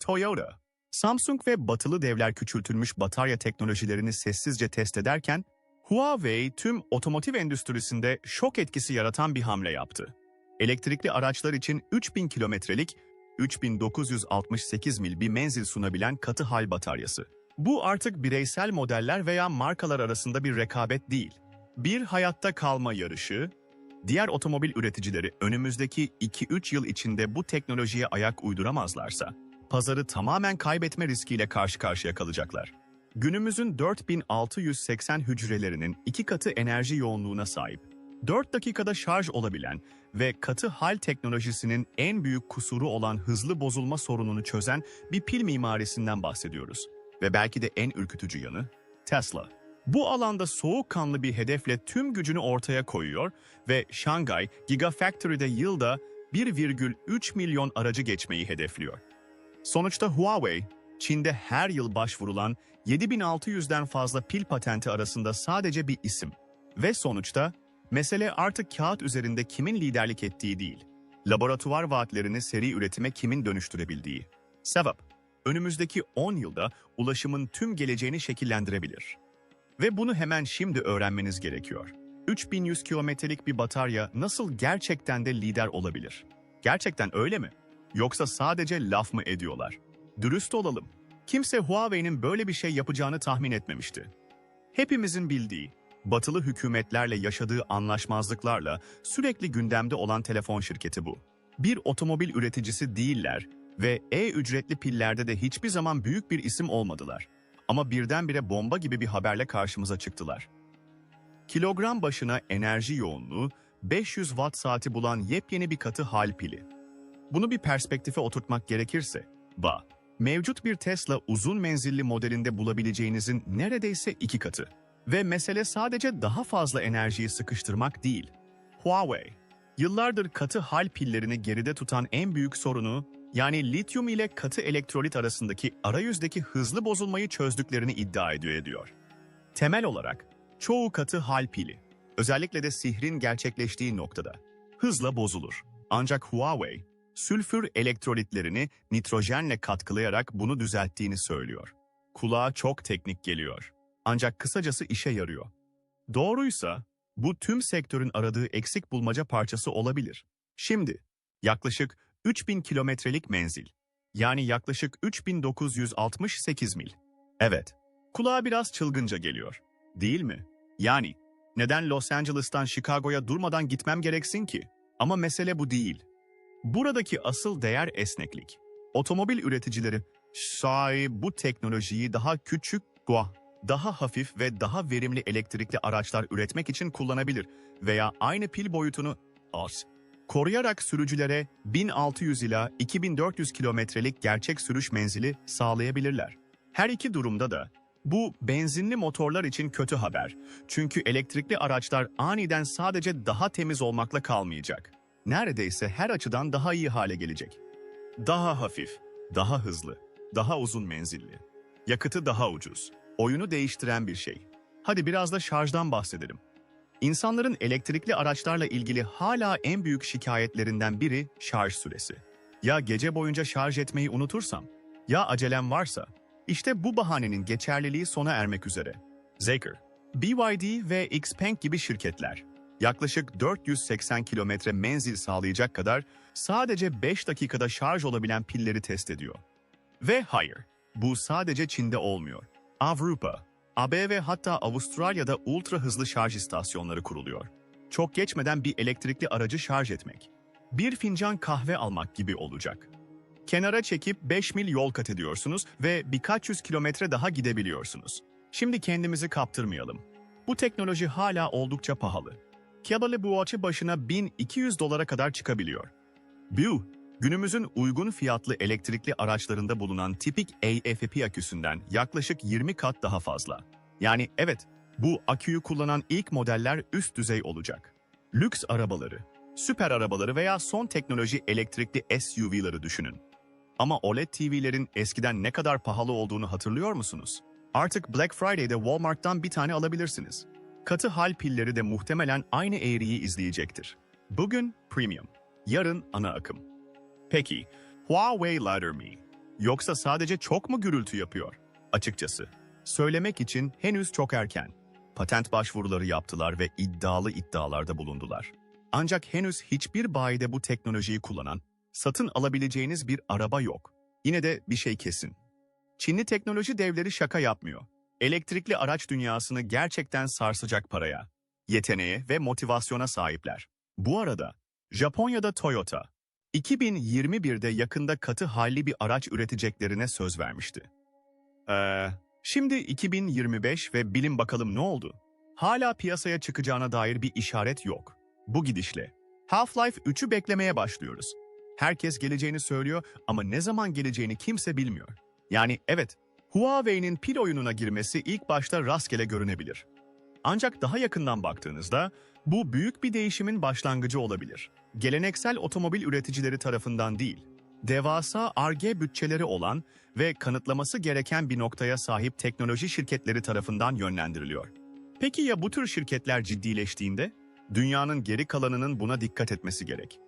Toyota. Samsung ve batılı devler küçültülmüş batarya teknolojilerini sessizce test ederken, Huawei tüm otomotiv endüstrisinde şok etkisi yaratan bir hamle yaptı. Elektrikli araçlar için 3000 kilometrelik 3968 mil bir menzil sunabilen katı hal bataryası. Bu artık bireysel modeller veya markalar arasında bir rekabet değil. Bir hayatta kalma yarışı, diğer otomobil üreticileri önümüzdeki 2-3 yıl içinde bu teknolojiye ayak uyduramazlarsa, pazarı tamamen kaybetme riskiyle karşı karşıya kalacaklar. Günümüzün 4680 hücrelerinin iki katı enerji yoğunluğuna sahip, 4 dakikada şarj olabilen ve katı hal teknolojisinin en büyük kusuru olan hızlı bozulma sorununu çözen bir pil mimarisinden bahsediyoruz. Ve belki de en ürkütücü yanı Tesla. Bu alanda soğukkanlı bir hedefle tüm gücünü ortaya koyuyor ve Şangay Gigafactory'de yılda 1,3 milyon aracı geçmeyi hedefliyor. Sonuçta Huawei, Çin'de her yıl başvurulan 7600'den fazla pil patenti arasında sadece bir isim. Ve sonuçta mesele artık kağıt üzerinde kimin liderlik ettiği değil, laboratuvar vaatlerini seri üretime kimin dönüştürebildiği. Sebep, önümüzdeki 10 yılda ulaşımın tüm geleceğini şekillendirebilir. Ve bunu hemen şimdi öğrenmeniz gerekiyor. 3100 kilometrelik bir batarya nasıl gerçekten de lider olabilir? Gerçekten öyle mi? Yoksa sadece laf mı ediyorlar? Dürüst olalım. Kimse Huawei'nin böyle bir şey yapacağını tahmin etmemişti. Hepimizin bildiği, batılı hükümetlerle yaşadığı anlaşmazlıklarla sürekli gündemde olan telefon şirketi bu. Bir otomobil üreticisi değiller ve e-ücretli pillerde de hiçbir zaman büyük bir isim olmadılar. Ama birdenbire bomba gibi bir haberle karşımıza çıktılar. Kilogram başına enerji yoğunluğu 500 watt saati bulan yepyeni bir katı hal pili. Bunu bir perspektife oturtmak gerekirse, ba, mevcut bir Tesla uzun menzilli modelinde bulabileceğinizin neredeyse iki katı. Ve mesele sadece daha fazla enerjiyi sıkıştırmak değil. Huawei, yıllardır katı hal pillerini geride tutan en büyük sorunu, yani lityum ile katı elektrolit arasındaki arayüzdeki hızlı bozulmayı çözdüklerini iddia ediyor ediyor. Temel olarak, çoğu katı hal pili, özellikle de sihrin gerçekleştiği noktada, hızla bozulur. Ancak Huawei, sülfür elektrolitlerini nitrojenle katkılayarak bunu düzelttiğini söylüyor. Kulağa çok teknik geliyor. Ancak kısacası işe yarıyor. Doğruysa bu tüm sektörün aradığı eksik bulmaca parçası olabilir. Şimdi yaklaşık 3000 kilometrelik menzil. Yani yaklaşık 3968 mil. Evet, kulağa biraz çılgınca geliyor. Değil mi? Yani neden Los Angeles'tan Chicago'ya durmadan gitmem gereksin ki? Ama mesele bu değil. Buradaki asıl değer esneklik. Otomobil üreticileri şayet bu teknolojiyi daha küçük, daha hafif ve daha verimli elektrikli araçlar üretmek için kullanabilir veya aynı pil boyutunu az koruyarak sürücülere 1600 ila 2400 kilometrelik gerçek sürüş menzili sağlayabilirler. Her iki durumda da bu benzinli motorlar için kötü haber. Çünkü elektrikli araçlar aniden sadece daha temiz olmakla kalmayacak. Neredeyse her açıdan daha iyi hale gelecek. Daha hafif, daha hızlı, daha uzun menzilli. Yakıtı daha ucuz. Oyunu değiştiren bir şey. Hadi biraz da şarjdan bahsedelim. İnsanların elektrikli araçlarla ilgili hala en büyük şikayetlerinden biri şarj süresi. Ya gece boyunca şarj etmeyi unutursam? Ya acelem varsa? İşte bu bahanenin geçerliliği sona ermek üzere. Zeker, BYD ve Xpeng gibi şirketler yaklaşık 480 kilometre menzil sağlayacak kadar sadece 5 dakikada şarj olabilen pilleri test ediyor. Ve hayır, bu sadece Çin'de olmuyor. Avrupa, AB ve hatta Avustralya'da ultra hızlı şarj istasyonları kuruluyor. Çok geçmeden bir elektrikli aracı şarj etmek. Bir fincan kahve almak gibi olacak. Kenara çekip 5 mil yol kat ediyorsunuz ve birkaç yüz kilometre daha gidebiliyorsunuz. Şimdi kendimizi kaptırmayalım. Bu teknoloji hala oldukça pahalı. Kebalı bu açı başına 1200 dolara kadar çıkabiliyor. Bu, günümüzün uygun fiyatlı elektrikli araçlarında bulunan tipik AFP aküsünden yaklaşık 20 kat daha fazla. Yani evet, bu aküyü kullanan ilk modeller üst düzey olacak. Lüks arabaları, süper arabaları veya son teknoloji elektrikli SUV'ları düşünün. Ama OLED TV'lerin eskiden ne kadar pahalı olduğunu hatırlıyor musunuz? Artık Black Friday'de Walmart'tan bir tane alabilirsiniz. Katı hal pilleri de muhtemelen aynı eğriyi izleyecektir. Bugün premium, yarın ana akım. Peki, Huawei Ladder Mi? Yoksa sadece çok mu gürültü yapıyor? Açıkçası, söylemek için henüz çok erken. Patent başvuruları yaptılar ve iddialı iddialarda bulundular. Ancak henüz hiçbir bayide bu teknolojiyi kullanan, satın alabileceğiniz bir araba yok. Yine de bir şey kesin. Çinli teknoloji devleri şaka yapmıyor. Elektrikli araç dünyasını gerçekten sarsacak paraya, yeteneğe ve motivasyona sahipler. Bu arada Japonya'da Toyota, 2021'de yakında katı halli bir araç üreteceklerine söz vermişti. Ee, şimdi 2025 ve bilin bakalım ne oldu? Hala piyasaya çıkacağına dair bir işaret yok. Bu gidişle Half-Life 3'ü beklemeye başlıyoruz. Herkes geleceğini söylüyor ama ne zaman geleceğini kimse bilmiyor. Yani evet, Huawei'nin pil oyununa girmesi ilk başta rastgele görünebilir. Ancak daha yakından baktığınızda bu büyük bir değişimin başlangıcı olabilir. Geleneksel otomobil üreticileri tarafından değil, devasa ARGE bütçeleri olan ve kanıtlaması gereken bir noktaya sahip teknoloji şirketleri tarafından yönlendiriliyor. Peki ya bu tür şirketler ciddileştiğinde? Dünyanın geri kalanının buna dikkat etmesi gerek.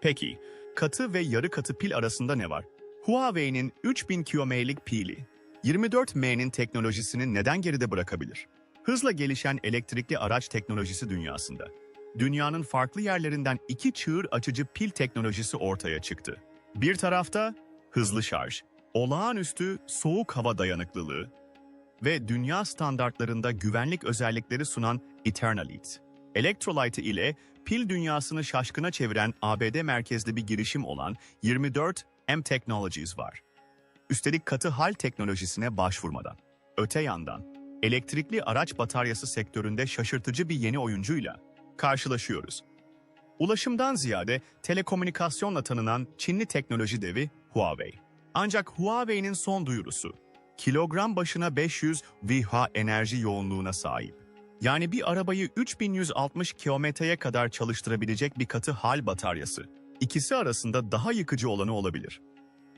Peki, katı ve yarı katı pil arasında ne var? Huawei'nin 3000 kilometrlik pili, 24M'nin teknolojisini neden geride bırakabilir? Hızla gelişen elektrikli araç teknolojisi dünyasında, dünyanın farklı yerlerinden iki çığır açıcı pil teknolojisi ortaya çıktı. Bir tarafta hızlı şarj, olağanüstü soğuk hava dayanıklılığı ve dünya standartlarında güvenlik özellikleri sunan Eternalite. Electrolyte ile pil dünyasını şaşkına çeviren ABD merkezli bir girişim olan 24M Technologies var. Üstelik katı hal teknolojisine başvurmadan. Öte yandan, elektrikli araç bataryası sektöründe şaşırtıcı bir yeni oyuncuyla karşılaşıyoruz. Ulaşımdan ziyade telekomünikasyonla tanınan Çinli teknoloji devi Huawei. Ancak Huawei'nin son duyurusu, kilogram başına 500 VH enerji yoğunluğuna sahip. Yani bir arabayı 3160 kilometreye kadar çalıştırabilecek bir katı hal bataryası. İkisi arasında daha yıkıcı olanı olabilir.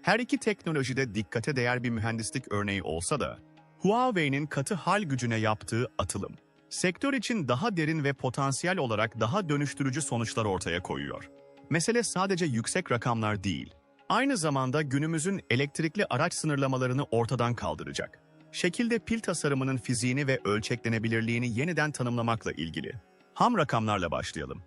Her iki teknolojide dikkate değer bir mühendislik örneği olsa da, Huawei'nin katı hal gücüne yaptığı atılım, sektör için daha derin ve potansiyel olarak daha dönüştürücü sonuçlar ortaya koyuyor. Mesele sadece yüksek rakamlar değil, aynı zamanda günümüzün elektrikli araç sınırlamalarını ortadan kaldıracak. Şekilde pil tasarımının fiziğini ve ölçeklenebilirliğini yeniden tanımlamakla ilgili. Ham rakamlarla başlayalım.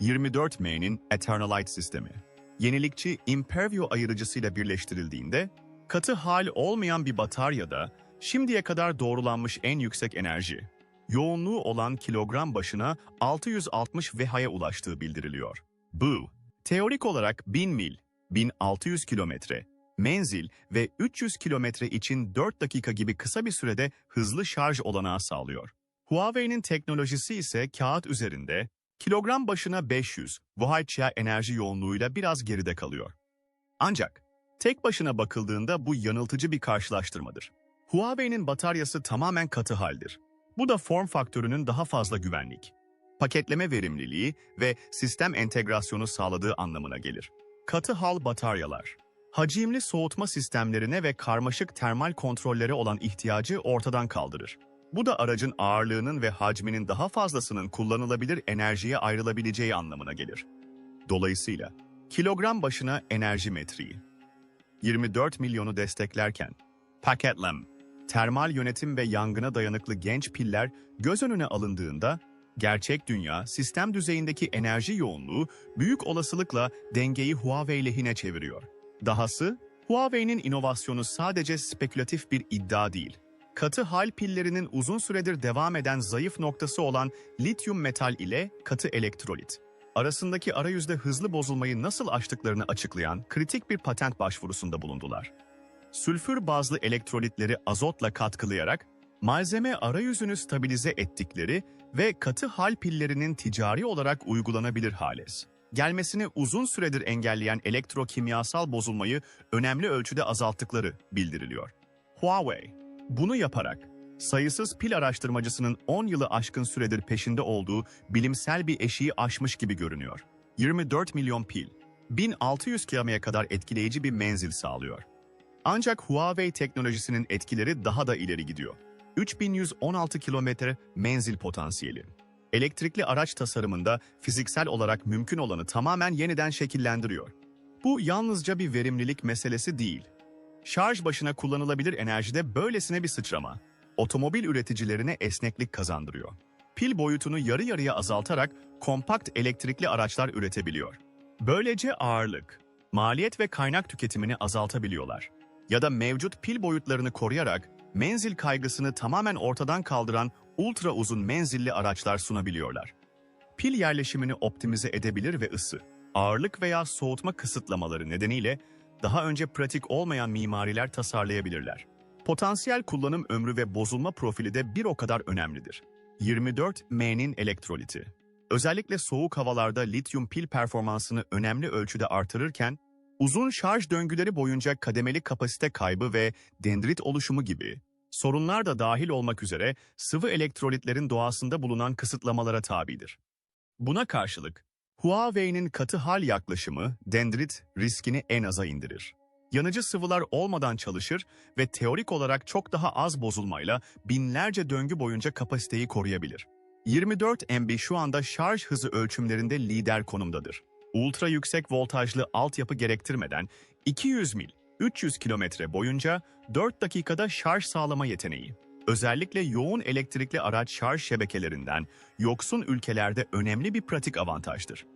24M'nin Eternalite sistemi. Yenilikçi Impervio ayırıcısıyla birleştirildiğinde, katı hal olmayan bir bataryada şimdiye kadar doğrulanmış en yüksek enerji, yoğunluğu olan kilogram başına 660 VH'ye ulaştığı bildiriliyor. Bu, teorik olarak 1000 mil, 1600 kilometre, menzil ve 300 kilometre için 4 dakika gibi kısa bir sürede hızlı şarj olanağı sağlıyor. Huawei'nin teknolojisi ise kağıt üzerinde kilogram başına 500 VHH enerji yoğunluğuyla biraz geride kalıyor. Ancak tek başına bakıldığında bu yanıltıcı bir karşılaştırmadır. Huawei'nin bataryası tamamen katı haldir. Bu da form faktörünün daha fazla güvenlik, paketleme verimliliği ve sistem entegrasyonu sağladığı anlamına gelir. Katı hal bataryalar, hacimli soğutma sistemlerine ve karmaşık termal kontrollere olan ihtiyacı ortadan kaldırır. Bu da aracın ağırlığının ve hacminin daha fazlasının kullanılabilir enerjiye ayrılabileceği anlamına gelir. Dolayısıyla kilogram başına enerji metriği 24 milyonu desteklerken paketlem, termal yönetim ve yangına dayanıklı genç piller göz önüne alındığında gerçek dünya sistem düzeyindeki enerji yoğunluğu büyük olasılıkla dengeyi Huawei lehine çeviriyor. Dahası Huawei'nin inovasyonu sadece spekülatif bir iddia değil. Katı hal pillerinin uzun süredir devam eden zayıf noktası olan lityum metal ile katı elektrolit arasındaki arayüzde hızlı bozulmayı nasıl aştıklarını açıklayan kritik bir patent başvurusunda bulundular. Sülfür bazlı elektrolitleri azotla katkılayarak malzeme arayüzünü stabilize ettikleri ve katı hal pillerinin ticari olarak uygulanabilir hale gelmesini uzun süredir engelleyen elektrokimyasal bozulmayı önemli ölçüde azalttıkları bildiriliyor. Huawei, bunu yaparak sayısız pil araştırmacısının 10 yılı aşkın süredir peşinde olduğu bilimsel bir eşiği aşmış gibi görünüyor. 24 milyon pil, 1600 kilometreye kadar etkileyici bir menzil sağlıyor. Ancak Huawei teknolojisinin etkileri daha da ileri gidiyor. 3116 kilometre menzil potansiyeli. Elektrikli araç tasarımında fiziksel olarak mümkün olanı tamamen yeniden şekillendiriyor. Bu yalnızca bir verimlilik meselesi değil. Şarj başına kullanılabilir enerjide böylesine bir sıçrama, otomobil üreticilerine esneklik kazandırıyor. Pil boyutunu yarı yarıya azaltarak kompakt elektrikli araçlar üretebiliyor. Böylece ağırlık, maliyet ve kaynak tüketimini azaltabiliyorlar. Ya da mevcut pil boyutlarını koruyarak menzil kaygısını tamamen ortadan kaldıran ultra uzun menzilli araçlar sunabiliyorlar. Pil yerleşimini optimize edebilir ve ısı, ağırlık veya soğutma kısıtlamaları nedeniyle daha önce pratik olmayan mimariler tasarlayabilirler. Potansiyel kullanım ömrü ve bozulma profili de bir o kadar önemlidir. 24M'nin elektroliti. Özellikle soğuk havalarda lityum pil performansını önemli ölçüde artırırken, uzun şarj döngüleri boyunca kademeli kapasite kaybı ve dendrit oluşumu gibi sorunlar da dahil olmak üzere sıvı elektrolitlerin doğasında bulunan kısıtlamalara tabidir. Buna karşılık, Huawei'nin katı hal yaklaşımı dendrit riskini en aza indirir. Yanıcı sıvılar olmadan çalışır ve teorik olarak çok daha az bozulmayla binlerce döngü boyunca kapasiteyi koruyabilir. 24 MB şu anda şarj hızı ölçümlerinde lider konumdadır. Ultra yüksek voltajlı altyapı gerektirmeden 200 mil, 300 kilometre boyunca 4 dakikada şarj sağlama yeteneği. Özellikle yoğun elektrikli araç şarj şebekelerinden yoksun ülkelerde önemli bir pratik avantajdır.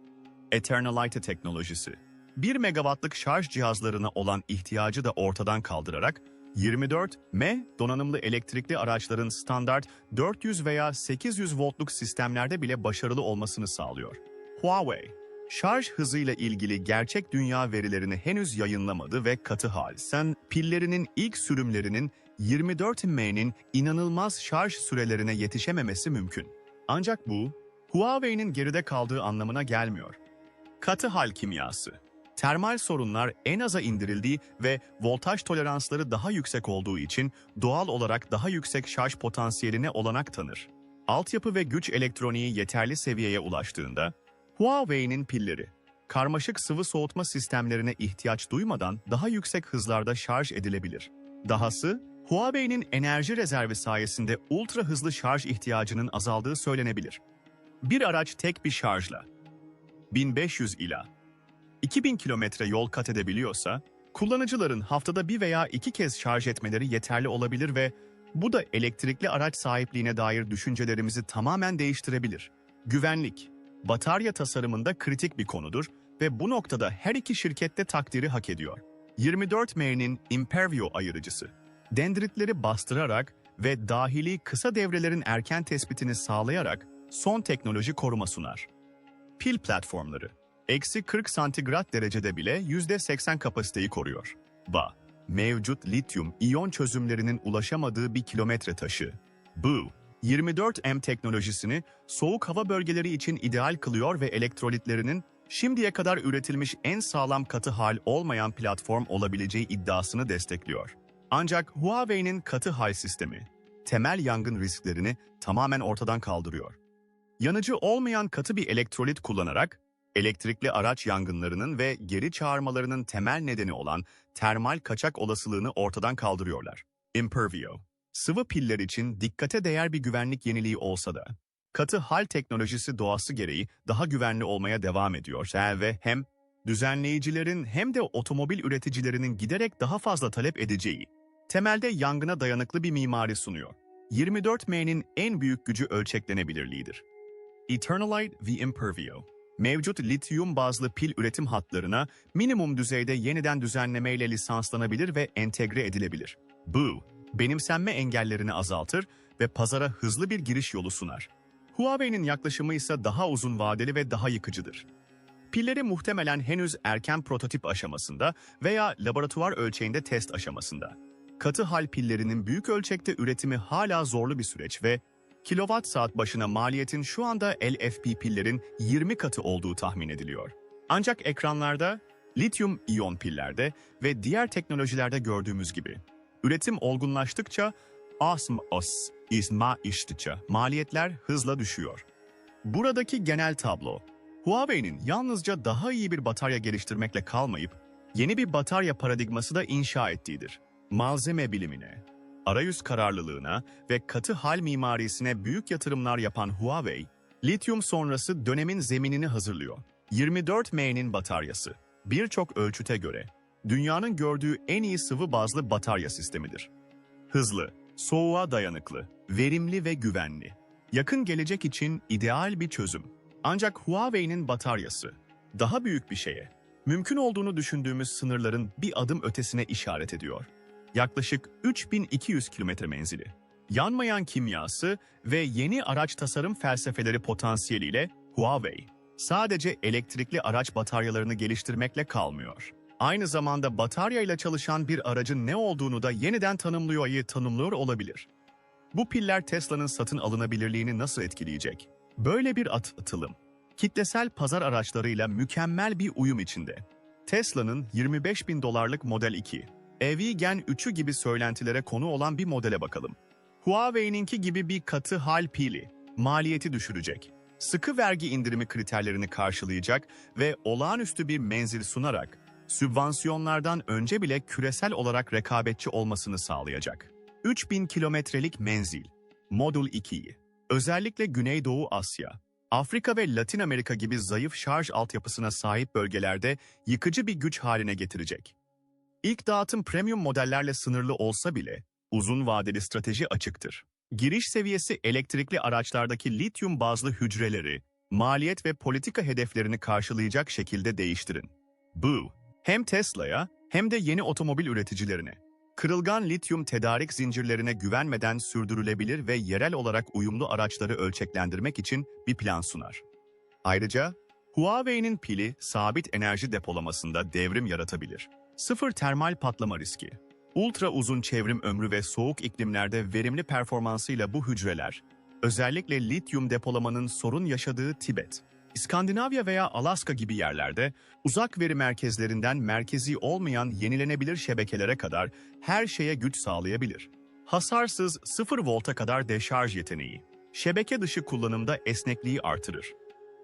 Eternalite teknolojisi 1 megawattlık şarj cihazlarına olan ihtiyacı da ortadan kaldırarak 24M donanımlı elektrikli araçların standart 400 veya 800 voltluk sistemlerde bile başarılı olmasını sağlıyor. Huawei, şarj hızıyla ilgili gerçek dünya verilerini henüz yayınlamadı ve katı hal sen pillerinin ilk sürümlerinin 24M'nin inanılmaz şarj sürelerine yetişememesi mümkün. Ancak bu, Huawei'nin geride kaldığı anlamına gelmiyor. Katı hal kimyası. Termal sorunlar en aza indirildiği ve voltaj toleransları daha yüksek olduğu için doğal olarak daha yüksek şarj potansiyeline olanak tanır. Altyapı ve güç elektroniği yeterli seviyeye ulaştığında, Huawei'nin pilleri, karmaşık sıvı soğutma sistemlerine ihtiyaç duymadan daha yüksek hızlarda şarj edilebilir. Dahası, Huawei'nin enerji rezervi sayesinde ultra hızlı şarj ihtiyacının azaldığı söylenebilir. Bir araç tek bir şarjla 1500 ila 2000 kilometre yol kat edebiliyorsa, kullanıcıların haftada bir veya iki kez şarj etmeleri yeterli olabilir ve bu da elektrikli araç sahipliğine dair düşüncelerimizi tamamen değiştirebilir. Güvenlik, batarya tasarımında kritik bir konudur ve bu noktada her iki şirket de takdiri hak ediyor. 24M'nin Impervio ayırıcısı, dendritleri bastırarak ve dahili kısa devrelerin erken tespitini sağlayarak son teknoloji koruma sunar. Pil platformları, eksi 40 santigrat derecede bile %80 kapasiteyi koruyor. Ba, mevcut lityum iyon çözümlerinin ulaşamadığı bir kilometre taşı. Bu, 24M teknolojisini soğuk hava bölgeleri için ideal kılıyor ve elektrolitlerinin şimdiye kadar üretilmiş en sağlam katı hal olmayan platform olabileceği iddiasını destekliyor. Ancak Huawei'nin katı hal sistemi, temel yangın risklerini tamamen ortadan kaldırıyor. Yanıcı olmayan katı bir elektrolit kullanarak, elektrikli araç yangınlarının ve geri çağırmalarının temel nedeni olan termal kaçak olasılığını ortadan kaldırıyorlar. Impervio, sıvı piller için dikkate değer bir güvenlik yeniliği olsa da, katı hal teknolojisi doğası gereği daha güvenli olmaya devam ediyor ve hem düzenleyicilerin hem de otomobil üreticilerinin giderek daha fazla talep edeceği, temelde yangına dayanıklı bir mimari sunuyor. 24M'nin en büyük gücü ölçeklenebilirliğidir. Eternalite ve Impervio. Mevcut lityum bazlı pil üretim hatlarına minimum düzeyde yeniden düzenlemeyle lisanslanabilir ve entegre edilebilir. Bu, benimsenme engellerini azaltır ve pazara hızlı bir giriş yolu sunar. Huawei'nin yaklaşımı ise daha uzun vadeli ve daha yıkıcıdır. Pilleri muhtemelen henüz erken prototip aşamasında veya laboratuvar ölçeğinde test aşamasında. Katı hal pillerinin büyük ölçekte üretimi hala zorlu bir süreç ve kilowatt saat başına maliyetin şu anda LFP pillerin 20 katı olduğu tahmin ediliyor. Ancak ekranlarda, lityum iyon pillerde ve diğer teknolojilerde gördüğümüz gibi, üretim olgunlaştıkça asm os isma iştıça maliyetler hızla düşüyor. Buradaki genel tablo, Huawei'nin yalnızca daha iyi bir batarya geliştirmekle kalmayıp, yeni bir batarya paradigması da inşa ettiğidir. Malzeme bilimine, arayüz kararlılığına ve katı hal mimarisine büyük yatırımlar yapan Huawei, lityum sonrası dönemin zeminini hazırlıyor. 24M'nin bataryası, birçok ölçüte göre dünyanın gördüğü en iyi sıvı bazlı batarya sistemidir. Hızlı, soğuğa dayanıklı, verimli ve güvenli. Yakın gelecek için ideal bir çözüm. Ancak Huawei'nin bataryası daha büyük bir şeye, mümkün olduğunu düşündüğümüz sınırların bir adım ötesine işaret ediyor. Yaklaşık 3200 kilometre menzili. Yanmayan kimyası ve yeni araç tasarım felsefeleri potansiyeliyle Huawei sadece elektrikli araç bataryalarını geliştirmekle kalmıyor. Aynı zamanda bataryayla çalışan bir aracın ne olduğunu da yeniden tanımlıyor, tanımlıyor olabilir. Bu piller Tesla'nın satın alınabilirliğini nasıl etkileyecek? Böyle bir at atılım, kitlesel pazar araçlarıyla mükemmel bir uyum içinde. Tesla'nın 25 bin dolarlık Model 2, EV Gen 3'ü gibi söylentilere konu olan bir modele bakalım. Huawei'ninki gibi bir katı hal pili, maliyeti düşürecek, sıkı vergi indirimi kriterlerini karşılayacak ve olağanüstü bir menzil sunarak, sübvansiyonlardan önce bile küresel olarak rekabetçi olmasını sağlayacak. 3000 kilometrelik menzil, Model 2'yi, özellikle Güneydoğu Asya, Afrika ve Latin Amerika gibi zayıf şarj altyapısına sahip bölgelerde yıkıcı bir güç haline getirecek. İlk dağıtım premium modellerle sınırlı olsa bile uzun vadeli strateji açıktır. Giriş seviyesi elektrikli araçlardaki lityum bazlı hücreleri, maliyet ve politika hedeflerini karşılayacak şekilde değiştirin. Bu, hem Tesla'ya hem de yeni otomobil üreticilerine, kırılgan lityum tedarik zincirlerine güvenmeden sürdürülebilir ve yerel olarak uyumlu araçları ölçeklendirmek için bir plan sunar. Ayrıca, Huawei'nin pili sabit enerji depolamasında devrim yaratabilir. Sıfır termal patlama riski. Ultra uzun çevrim ömrü ve soğuk iklimlerde verimli performansıyla bu hücreler, özellikle lityum depolamanın sorun yaşadığı Tibet, İskandinavya veya Alaska gibi yerlerde uzak veri merkezlerinden merkezi olmayan yenilenebilir şebekelere kadar her şeye güç sağlayabilir. Hasarsız 0 volta kadar deşarj yeteneği, şebeke dışı kullanımda esnekliği artırır.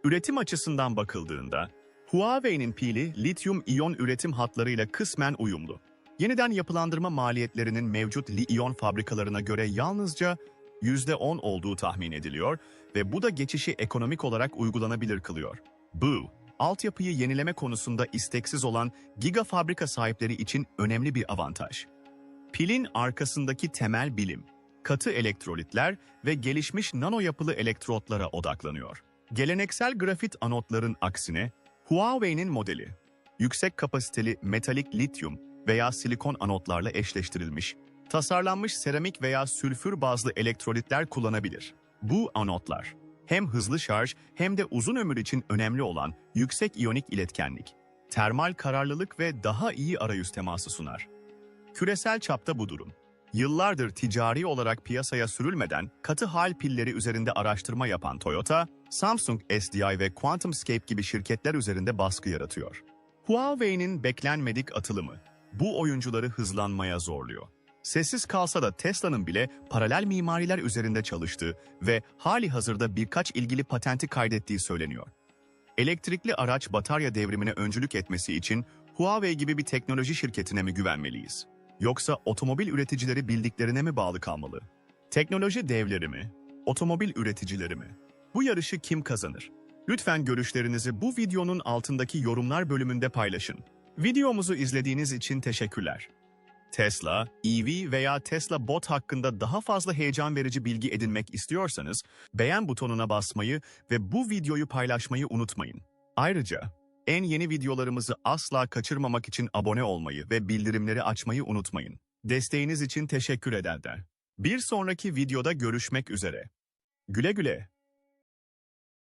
Üretim açısından bakıldığında, Huawei'nin pili lityum-iyon üretim hatlarıyla kısmen uyumlu. Yeniden yapılandırma maliyetlerinin mevcut li-iyon fabrikalarına göre yalnızca %10 olduğu tahmin ediliyor ve bu da geçişi ekonomik olarak uygulanabilir kılıyor. Bu, altyapıyı yenileme konusunda isteksiz olan giga fabrika sahipleri için önemli bir avantaj. Pilin arkasındaki temel bilim, katı elektrolitler ve gelişmiş nano yapılı elektrotlara odaklanıyor. Geleneksel grafit anotların aksine, Huawei'nin modeli, yüksek kapasiteli metalik lityum veya silikon anotlarla eşleştirilmiş, tasarlanmış seramik veya sülfür bazlı elektrolitler kullanabilir. Bu anotlar, hem hızlı şarj hem de uzun ömür için önemli olan yüksek iyonik iletkenlik, termal kararlılık ve daha iyi arayüz teması sunar. Küresel çapta bu durum. Yıllardır ticari olarak piyasaya sürülmeden katı hal pilleri üzerinde araştırma yapan Toyota, Samsung SDI ve QuantumScape gibi şirketler üzerinde baskı yaratıyor. Huawei'nin beklenmedik atılımı bu oyuncuları hızlanmaya zorluyor. Sessiz kalsa da Tesla'nın bile paralel mimariler üzerinde çalıştığı ve hali hazırda birkaç ilgili patenti kaydettiği söyleniyor. Elektrikli araç batarya devrimine öncülük etmesi için Huawei gibi bir teknoloji şirketine mi güvenmeliyiz? Yoksa otomobil üreticileri bildiklerine mi bağlı kalmalı? Teknoloji devleri mi? Otomobil üreticileri mi? Bu yarışı kim kazanır? Lütfen görüşlerinizi bu videonun altındaki yorumlar bölümünde paylaşın. Videomuzu izlediğiniz için teşekkürler. Tesla, EV veya Tesla Bot hakkında daha fazla heyecan verici bilgi edinmek istiyorsanız beğen butonuna basmayı ve bu videoyu paylaşmayı unutmayın. Ayrıca en yeni videolarımızı asla kaçırmamak için abone olmayı ve bildirimleri açmayı unutmayın. Desteğiniz için teşekkür ederler. Bir sonraki videoda görüşmek üzere. Güle güle.